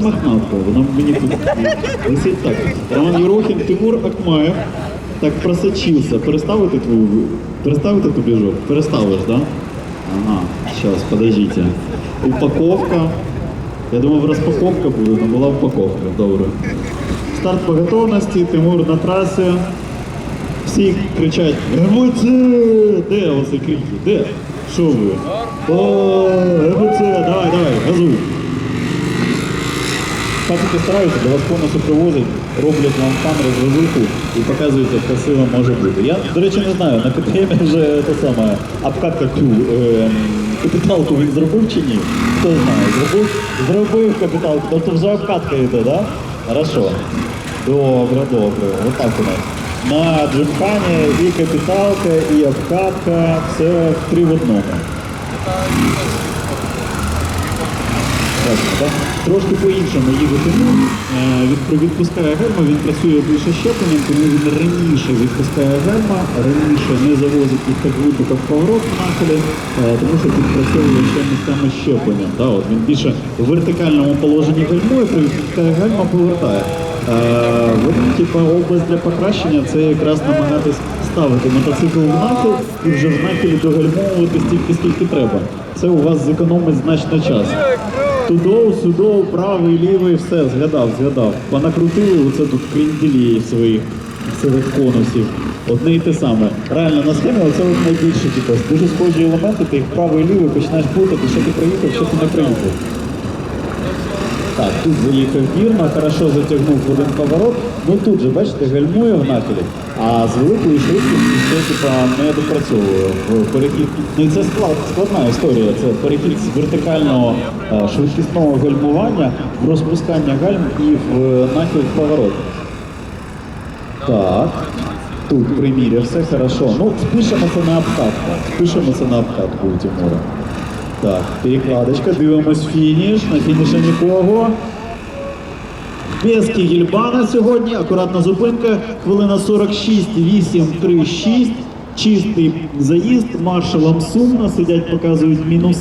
мохнатка, вона мені тут так. Роман Єрохін, Тимур Акмаєв так просочився. Переставити твою, переставити тобі жопу? Переставиш, да? Ага, сейчас, подождите. Упаковка. Я думав, розпаковка буде, але була упаковка. Добре. Старт по готовності, Тимур на трасі. Всі кричать ГБЦ! Де оці крики? Де? Що ви? О, ГБЦ, давай, давай, газуй. Пацики стараються, до вас повністю привозять, роблять вам камери зв'язку і показують, як красиво може бути. Я, до речі, не знаю, на КТМ вже те саме обкатка ту е, капіталку він зробив чи ні? Хто знає, зробив, зробив капіталку, тобто вже обкатка йде, да? Хорошо. Добре, добре. Отак у нас. На джимхані і капіталка, і обкатка, в три в одному. Трошки по-іншому Тимур. Е, від- Відпускає герма, він працює більше щепленням, тому він раніше відпускає герма, раніше не завозить їх так глибоко в поворот нахилі, е, тому що підпрацьовує ще місцями щепленням. От він більше в вертикальному положенні гальмує, при відпускає гальма повертає. Е, типа, область для покращення це якраз намагатись ставити мотоцикл в нахил і вже в нахилі догальмовувати стільки, скільки треба. Це у вас зекономить значно час. Тудов, судов, правий, лівий, все, згадав, згадав. Понакрутили оце тут крінделії своїх цих конусів. Одне і те саме. Реально на схемі це от найбільше типу, дуже схожі елементи, ти їх правий і лівий починаєш плутати, що ти приїхав, що ти не приїхав. Так, тут заїхав вірно, хорошо затягнув один поворот. Ну тут же, бачите, гальмує в нахилі, а з великою швидкістю це типа не допрацьовує перехід. Ну і це склад, складна історія. Це перехід з вертикального е, швидкісного гальмування в розпускання гальм і в е, нахил в поворот. Так. Тут примірявся, хорошо. Ну, спишемо це на обкатку. Спишемо це на обкатку у Тимура. Так, перекладочка, дивимось фініш. На фініші нікого. Без Кігельбана сьогодні. Акуратна зупинка. Хвилина 46, 8, 3, 6. Чистий заїзд. Маршалом сумно. Сидять, показують мінуса.